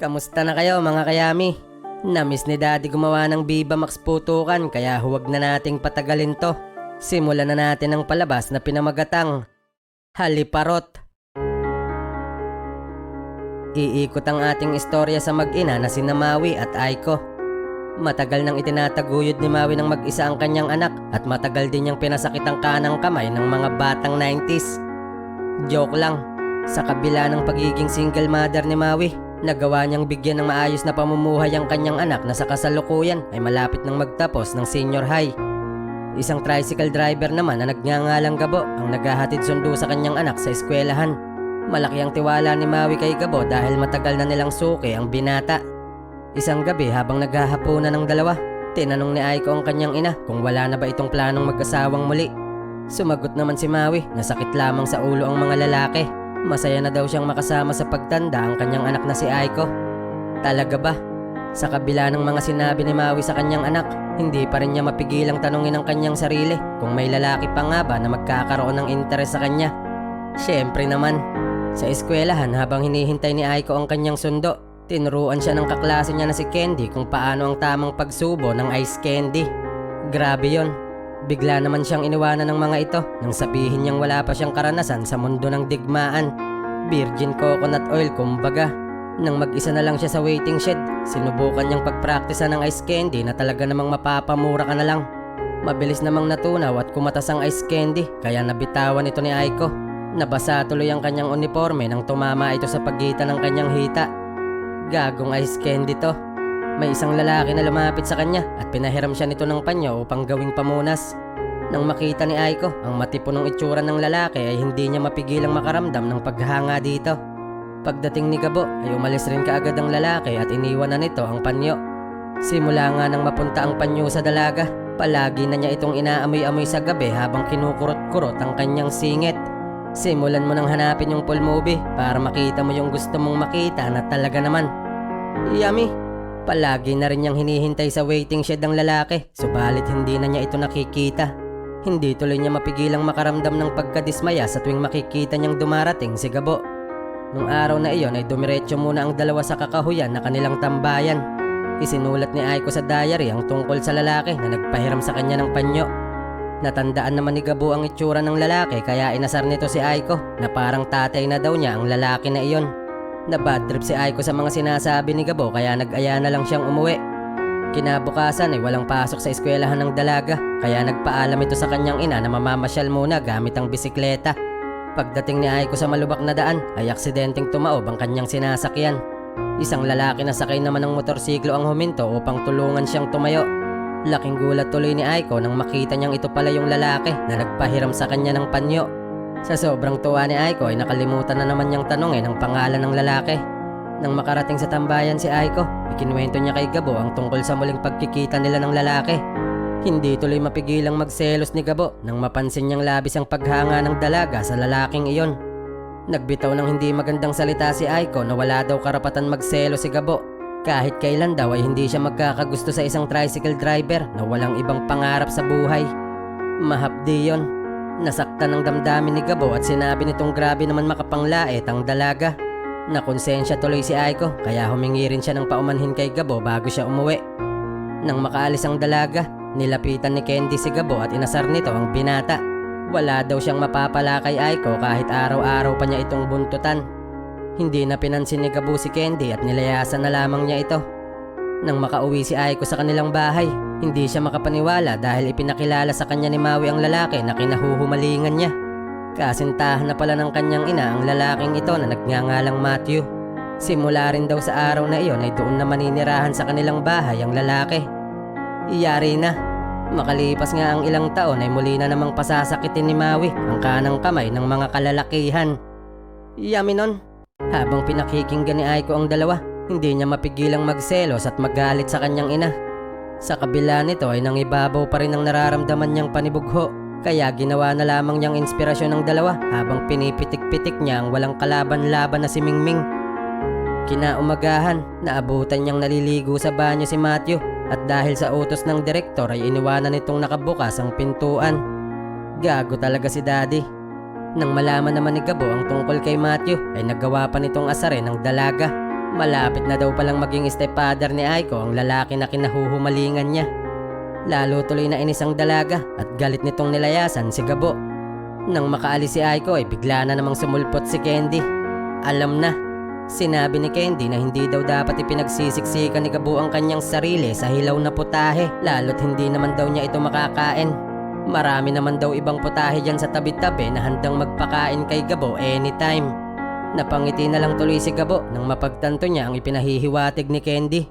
Kamusta na kayo mga kayami? Namiss ni Daddy gumawa ng Viva Max putukan kaya huwag na nating patagalin to. Simulan na natin ang palabas na pinamagatang Haliparot. Iikot ang ating istorya sa mag-ina na si Maui at Aiko. Matagal nang itinataguyod ni Maui ng mag-isa ang kanyang anak at matagal din niyang pinasakit ang kanang kamay ng mga batang 90s. Joke lang, sa kabila ng pagiging single mother ni Maui, nagawa niyang bigyan ng maayos na pamumuhay ang kanyang anak na sa kasalukuyan ay malapit nang magtapos ng senior high. Isang tricycle driver naman na nagngangalang Gabo ang naghahatid sundo sa kanyang anak sa eskwelahan. Malaki ang tiwala ni Maui kay Gabo dahil matagal na nilang suki ang binata. Isang gabi habang naghahapunan ng dalawa, tinanong ni Aiko ang kanyang ina kung wala na ba itong planong mag-asawang muli. Sumagot naman si Maui na sakit lamang sa ulo ang mga lalaki. Masaya na daw siyang makasama sa pagtanda ang kanyang anak na si Aiko. Talaga ba? Sa kabila ng mga sinabi ni Maui sa kanyang anak, hindi pa rin niya mapigilang tanungin ang kanyang sarili kung may lalaki pa nga ba na magkakaroon ng interes sa kanya. Siyempre naman, sa eskwelahan habang hinihintay ni Aiko ang kanyang sundo, tinuruan siya ng kaklase niya na si Candy kung paano ang tamang pagsubo ng ice candy. Grabe yon. Bigla naman siyang iniwanan ng mga ito nang sabihin niyang wala pa siyang karanasan sa mundo ng digmaan. Virgin coconut oil kumbaga. Nang mag-isa na lang siya sa waiting shed, sinubukan niyang pagpraktisa ng ice candy na talaga namang mapapamura ka na lang. Mabilis namang natunaw at kumatas ang ice candy kaya nabitawan ito ni Aiko. Nabasa tuloy ang kanyang uniforme nang tumama ito sa pagitan ng kanyang hita. Gagong ice candy to. May isang lalaki na lumapit sa kanya at pinahiram siya nito ng panyo upang gawing pamunas. Nang makita ni Aiko ang matipunong itsura ng lalaki ay hindi niya mapigilang makaramdam ng paghanga dito. Pagdating ni Gabo ay umalis rin kaagad ang lalaki at iniwan na nito ang panyo. Simula nga nang mapunta ang panyo sa dalaga, palagi na niya itong inaamoy-amoy sa gabi habang kinukurot-kurot ang kanyang singit. Simulan mo nang hanapin yung full movie para makita mo yung gusto mong makita na talaga naman. Yummy! Palagi na rin niyang hinihintay sa waiting shed ang lalaki, subalit hindi na niya ito nakikita. Hindi tuloy niya mapigilang makaramdam ng pagkadismaya sa tuwing makikita niyang dumarating si Gabo. Nung araw na iyon ay dumiretso muna ang dalawa sa kakahuyan na kanilang tambayan. Isinulat ni Aiko sa diary ang tungkol sa lalaki na nagpahiram sa kanya ng panyo. Natandaan naman ni Gabo ang itsura ng lalaki kaya inasar nito si Aiko na parang tatay na daw niya ang lalaki na iyon. Na bad trip si Aiko sa mga sinasabi ni Gabo kaya nag-aya na lang siyang umuwi. Kinabukasan ay walang pasok sa eskwelahan ng dalaga kaya nagpaalam ito sa kanyang ina na mamamasyal muna gamit ang bisikleta. Pagdating ni Aiko sa malubak na daan ay aksidenteng tumaob ang kanyang sinasakyan. Isang lalaki na sakay naman ng motorsiklo ang huminto upang tulungan siyang tumayo. Laking gulat tuloy ni Aiko nang makita niyang ito pala yung lalaki na nagpahiram sa kanya ng panyo. Sa sobrang tuwa ni Aiko ay nakalimutan na naman niyang tanongin ang pangalan ng lalaki. Nang makarating sa tambayan si Aiko, ikinuwento niya kay Gabo ang tungkol sa muling pagkikita nila ng lalaki. Hindi tuloy mapigilang magselos ni Gabo nang mapansin niyang labis ang paghanga ng dalaga sa lalaking iyon. Nagbitaw ng hindi magandang salita si Aiko na wala daw karapatan magselo si Gabo. Kahit kailan daw ay hindi siya magkakagusto sa isang tricycle driver na walang ibang pangarap sa buhay. Mahapdi yon. Nasaktan ng damdamin ni Gabo at sinabi nitong grabe naman makapanglait ang dalaga. Nakonsensya tuloy si Aiko kaya humingi rin siya ng paumanhin kay Gabo bago siya umuwi. Nang makaalis ang dalaga, nilapitan ni Candy si Gabo at inasar nito ang binata. Wala daw siyang mapapala kay Aiko kahit araw-araw pa niya itong buntutan. Hindi na pinansin ni Gabo si Candy at nilayasan na lamang niya ito. Nang makauwi si Aiko sa kanilang bahay, hindi siya makapaniwala dahil ipinakilala sa kanya ni Maui ang lalaki na kinahuhumalingan niya. Kasintahan na pala ng kanyang ina ang lalaking ito na nagngangalang Matthew. Simula rin daw sa araw na iyon ay doon na maninirahan sa kanilang bahay ang lalaki. Iyari na. Makalipas nga ang ilang taon ay muli na namang pasasakitin ni Maui ang kanang kamay ng mga kalalakihan. Yami nun. Habang pinakikinggan ni Aiko ang dalawa, hindi niya mapigilang magselos at magalit sa kanyang ina. Sa kabila nito ay nangibabaw pa rin ang nararamdaman niyang panibugho. Kaya ginawa na lamang niyang inspirasyon ng dalawa habang pinipitik-pitik niya ang walang kalaban-laban na si Mingming. Kinaumagahan, naabutan niyang naliligo sa banyo si Matthew at dahil sa utos ng direktor ay iniwanan nitong nakabukas ang pintuan. Gago talaga si daddy. Nang malaman naman ni Gabo ang tungkol kay Matthew ay nagawa pa nitong asarin ng dalaga. Malapit na daw palang maging stepfather ni Aiko ang lalaki na kinahuhumalingan niya. Lalo tuloy na inis ang dalaga at galit nitong nilayasan si Gabo. Nang makaalis si Aiko ay bigla na namang sumulpot si Candy. Alam na, sinabi ni Candy na hindi daw dapat ipinagsisiksikan ni Gabo ang kanyang sarili sa hilaw na putahe lalo't hindi naman daw niya ito makakain. Marami naman daw ibang putahe dyan sa tabi-tabi na handang magpakain kay Gabo anytime. Napangiti na lang tuloy si Gabo nang mapagtanto niya ang ipinahihiwatig ni Candy.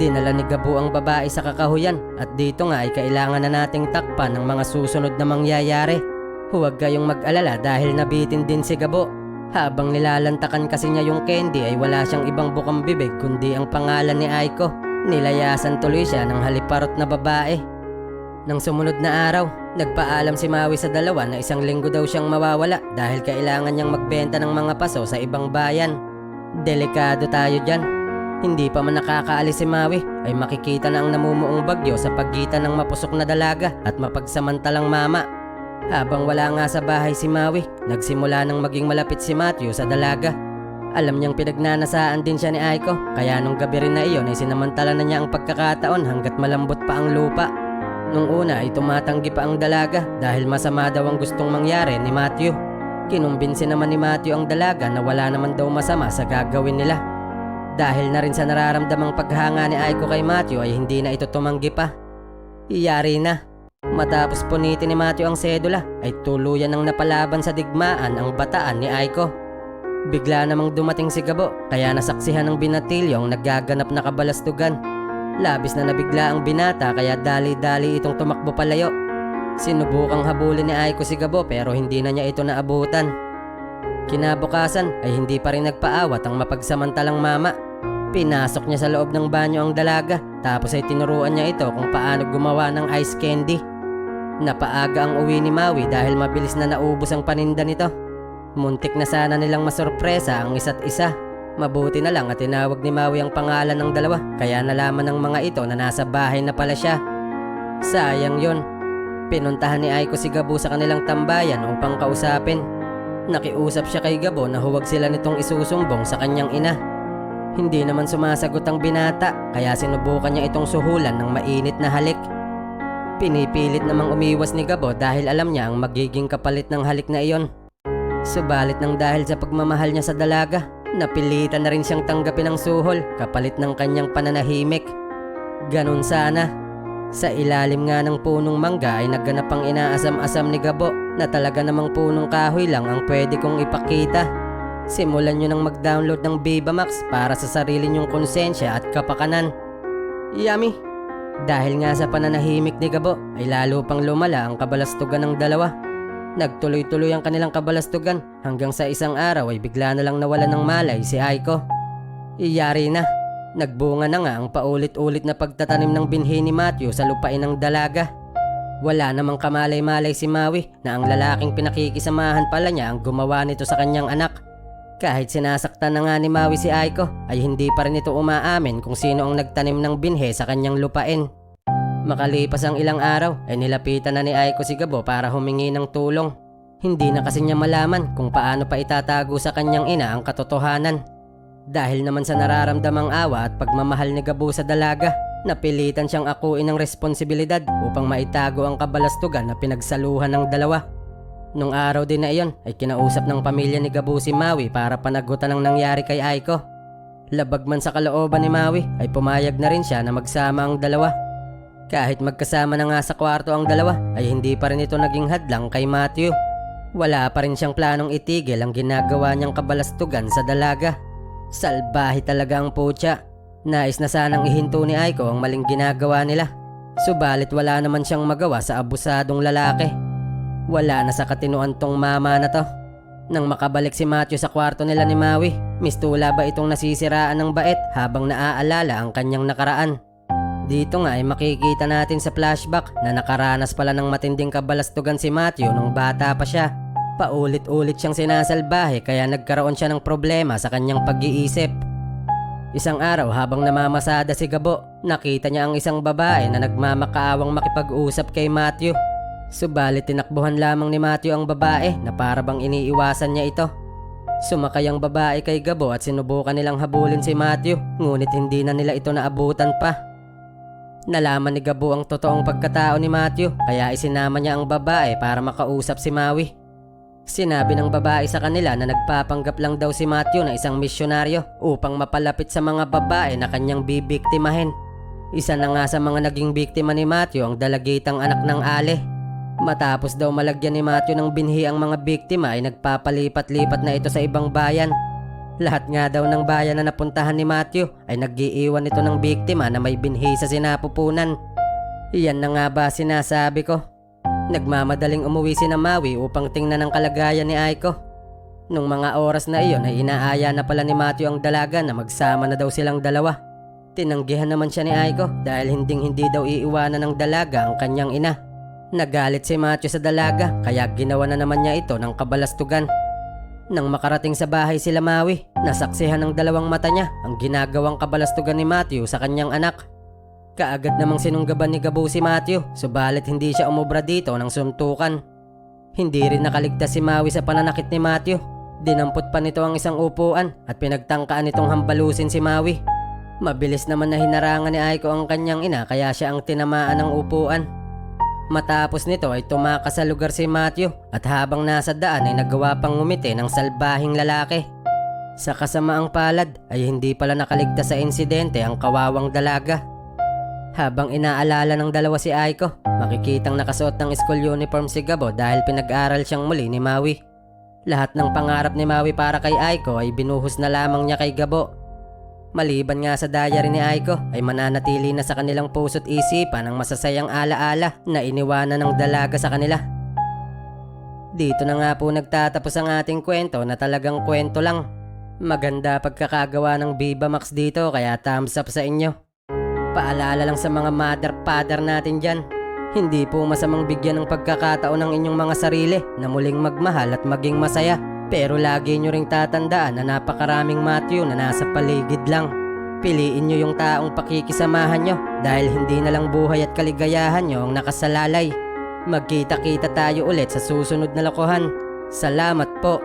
Dinala ni Gabo ang babae sa kakahuyan at dito nga ay kailangan na nating takpan ng mga susunod na mangyayari. Huwag kayong mag-alala dahil nabitin din si Gabo. Habang nilalantakan kasi niya yung candy ay wala siyang ibang bukang bibig kundi ang pangalan ni Aiko. Nilayasan tuloy siya ng haliparot na babae. Nang sumunod na araw, nagpaalam si Maui sa dalawa na isang linggo daw siyang mawawala dahil kailangan niyang magbenta ng mga paso sa ibang bayan. Delikado tayo dyan. Hindi pa man nakakaalis si Maui ay makikita na ang namumuong bagyo sa pagitan ng mapusok na dalaga at mapagsamantalang mama. Habang wala nga sa bahay si Maui, nagsimula nang maging malapit si Matthew sa dalaga. Alam niyang pinagnanasaan din siya ni Aiko, kaya nung gabi rin na iyon ay sinamantala na niya ang pagkakataon hanggat malambot pa ang lupa. Nung una ay tumatanggi pa ang dalaga dahil masama daw ang gustong mangyari ni Matthew. Kinumbinsi naman ni Matthew ang dalaga na wala naman daw masama sa gagawin nila. Dahil na rin sa nararamdamang paghanga ni Aiko kay Matthew ay hindi na ito tumanggi pa. Iyari na. Matapos punitin ni Matthew ang sedula ay tuluyan ng napalaban sa digmaan ang bataan ni Aiko. Bigla namang dumating si Gabo kaya nasaksihan ng binatilyo ang nagaganap na kabalastugan. Labis na nabigla ang binata kaya dali-dali itong tumakbo palayo. Sinubukang habulin ni Aiko si Gabo pero hindi na niya ito naabutan. Kinabukasan ay hindi pa rin nagpaawat ang mapagsamantalang mama. Pinasok niya sa loob ng banyo ang dalaga tapos ay tinuruan niya ito kung paano gumawa ng ice candy. Napaaga ang uwi ni Maui dahil mabilis na naubos ang paninda nito. Muntik na sana nilang masorpresa ang isa't isa. Mabuti na lang at tinawag ni Maui ang pangalan ng dalawa kaya nalaman ng mga ito na nasa bahay na pala siya. Sayang yon. Pinuntahan ni Aiko si Gabo sa kanilang tambayan upang kausapin. Nakiusap siya kay Gabo na huwag sila nitong isusumbong sa kanyang ina. Hindi naman sumasagot ang binata kaya sinubukan niya itong suhulan ng mainit na halik. Pinipilit namang umiwas ni Gabo dahil alam niya ang magiging kapalit ng halik na iyon. Subalit nang dahil sa pagmamahal niya sa dalaga, napilitan na rin siyang tanggapin ang suhol kapalit ng kanyang pananahimik. Ganun sana. Sa ilalim nga ng punong mangga ay nagganap ang inaasam-asam ni Gabo na talaga namang punong kahoy lang ang pwede kong ipakita. Simulan nyo nang mag-download ng Max para sa sarili nyong konsensya at kapakanan. Yummy! Dahil nga sa pananahimik ni Gabo ay lalo pang lumala ang kabalastugan ng dalawa. Nagtuloy-tuloy ang kanilang kabalastugan hanggang sa isang araw ay bigla na lang nawala ng malay si Aiko. Iyari na. Nagbunga na nga ang paulit-ulit na pagtatanim ng binhi ni Matthew sa lupain ng dalaga. Wala namang kamalay-malay si Maui na ang lalaking pinakikisamahan pala niya ang gumawa nito sa kanyang anak. Kahit sinasaktan na nga ni Maui si Aiko ay hindi pa rin ito umaamin kung sino ang nagtanim ng binhe sa kanyang lupain. Makalipas ang ilang araw ay nilapitan na ni Aiko si Gabo para humingi ng tulong. Hindi na kasi niya malaman kung paano pa itatago sa kanyang ina ang katotohanan. Dahil naman sa nararamdamang awa at pagmamahal ni Gabo sa dalaga, napilitan siyang akuin ng responsibilidad upang maitago ang kabalastugan na pinagsaluhan ng dalawa. Nung araw din na iyon ay kinausap ng pamilya ni Gabo si Maui para panagutan ang nangyari kay Aiko. Labag man sa kalooban ni Maui ay pumayag na rin siya na magsama ang dalawa. Kahit magkasama na nga sa kwarto ang dalawa ay hindi pa rin ito naging hadlang kay Matthew. Wala pa rin siyang planong itigil ang ginagawa niyang kabalastugan sa dalaga. Salbahe talaga ang putya. Nais na sanang ihinto ni Aiko ang maling ginagawa nila. Subalit wala naman siyang magawa sa abusadong lalaki. Wala na sa katinuan tong mama na to. Nang makabalik si Matthew sa kwarto nila ni Maui, mistula ba itong nasisiraan ng bait habang naaalala ang kanyang nakaraan. Dito nga ay makikita natin sa flashback na nakaranas pala ng matinding kabalastugan si Matthew nung bata pa siya. Paulit-ulit siyang sinasalbahe kaya nagkaroon siya ng problema sa kanyang pag-iisip. Isang araw habang namamasada si Gabo, nakita niya ang isang babae na nagmamakaawang makipag-usap kay Matthew. Subalit tinakbuhan lamang ni Matthew ang babae na para bang iniiwasan niya ito. Sumakay ang babae kay Gabo at sinubukan nilang habulin si Matthew ngunit hindi na nila ito naabutan pa. Nalaman ni Gabo ang totoong pagkatao ni Matthew kaya isinama niya ang babae para makausap si Maui. Sinabi ng babae sa kanila na nagpapanggap lang daw si Matthew na isang misyonaryo upang mapalapit sa mga babae na kanyang bibiktimahin. Isa na nga sa mga naging biktima ni Matthew ang dalagitang anak ng Ale. Matapos daw malagyan ni Matthew ng binhi ang mga biktima ay nagpapalipat-lipat na ito sa ibang bayan. Lahat nga daw ng bayan na napuntahan ni Matthew ay nag-iiwan ito ng biktima na may binhi sa sinapupunan. Iyan na nga ba sinasabi ko? Nagmamadaling umuwi si na Maui upang tingnan ang kalagayan ni Aiko. Nung mga oras na iyon ay inaaya na pala ni Matthew ang dalaga na magsama na daw silang dalawa. Tinanggihan naman siya ni Aiko dahil hinding hindi daw iiwanan ng dalaga ang kanyang ina. Nagalit si Matthew sa dalaga kaya ginawa na naman niya ito ng kabalastugan. Nang makarating sa bahay sila Maui, nasaksihan ng dalawang mata niya ang ginagawang kabalastugan ni Matthew sa kanyang anak. Kaagad namang sinunggaban ni Gabo si Matthew, subalit hindi siya umubra dito ng suntukan. Hindi rin nakaligtas si Maui sa pananakit ni Matthew. Dinampot pa nito ang isang upuan at pinagtangkaan nitong hambalusin si Maui. Mabilis naman na hinarangan ni Aiko ang kanyang ina kaya siya ang tinamaan ng upuan. Matapos nito ay tumakas sa lugar si Matthew at habang nasa daan ay nagawa pang ngumiti ng salbahing lalaki. Sa kasamaang palad ay hindi pala nakaligtas sa insidente ang kawawang dalaga. Habang inaalala ng dalawa si Aiko, makikitang nakasuot ng school uniform si Gabo dahil pinag-aral siyang muli ni Maui. Lahat ng pangarap ni Maui para kay Aiko ay binuhos na lamang niya kay Gabo. Maliban nga sa diary ni Aiko ay mananatili na sa kanilang puso't isipan ang masasayang alaala na iniwanan ng dalaga sa kanila. Dito na nga po nagtatapos ang ating kwento na talagang kwento lang. Maganda pagkakagawa ng Viva Max dito kaya thumbs up sa inyo. Paalala lang sa mga mother-father natin dyan. Hindi po masamang bigyan ng pagkakataon ng inyong mga sarili na muling magmahal at maging masaya. Pero lagi nyo ring tatandaan na napakaraming Matthew na nasa paligid lang. Piliin nyo yung taong pakikisamahan nyo dahil hindi na lang buhay at kaligayahan nyo ang nakasalalay. Magkita-kita tayo ulit sa susunod na lokohan. Salamat po.